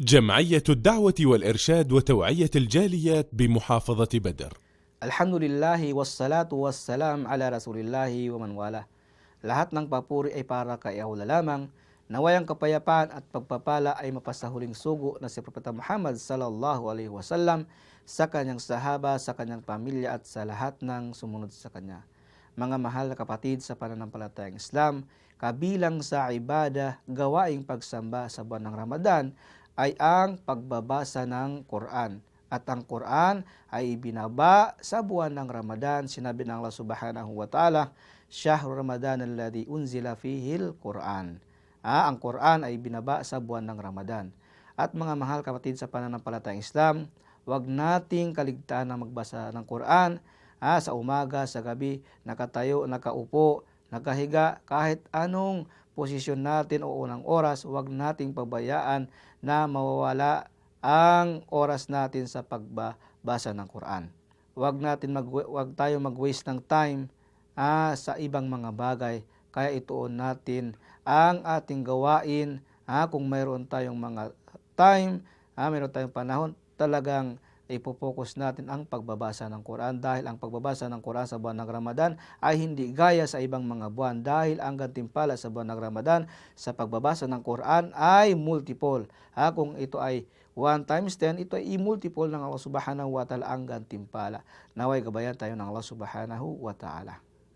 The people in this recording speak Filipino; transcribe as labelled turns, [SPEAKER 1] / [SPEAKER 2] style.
[SPEAKER 1] جمعية الدعوة والإرشاد وتوعية الجاليات بمحافظة بدر
[SPEAKER 2] Alhamdulillahi wassalatu wassalam ala rasulillahi wa man wala. Lahat ng papuri ay para kay Allah lamang. Naway ang kapayapaan at pagpapala ay mapasahuling sugo na si Propeta Muhammad sallallahu alaihi wasallam sa kanyang sahaba, sa kanyang pamilya at sa lahat ng sumunod sa kanya. Mga mahal na kapatid sa pananampalatayang Islam, kabilang sa ibada, gawaing pagsamba sa buwan ng Ramadan ay ang pagbabasa ng Quran. At ang Quran ay ibinaba sa buwan ng Ramadan. Sinabi ng Allah subhanahu wa ta'ala, Shahru Ramadan alladhi unzila fihil Quran. Ah, ang Quran ay binaba sa buwan ng Ramadan. At mga mahal kapatid sa pananampalatayang Islam, wag nating kaligtaan na magbasa ng Quran ah, sa umaga, sa gabi, nakatayo, nakaupo, nakahiga, kahit anong posisyon natin o unang oras, wag nating pabayaan na mawawala ang oras natin sa pagbabasa ng Quran. Huwag natin mag wag tayo mag-waste ng time ah, sa ibang mga bagay. Kaya ituon natin ang ating gawain ah, kung mayroon tayong mga time, ah, mayroon tayong panahon, talagang ipopokus natin ang pagbabasa ng Quran dahil ang pagbabasa ng Quran sa buwan ng Ramadan ay hindi gaya sa ibang mga buwan dahil ang gantimpala sa buwan ng Ramadan sa pagbabasa ng Quran ay multiple. Ha, kung ito ay 1 times 10, ito ay i-multiple ng Allah subhanahu wa ta'ala ang gantimpala. Naway gabayan tayo ng Allah subhanahu wa ta'ala.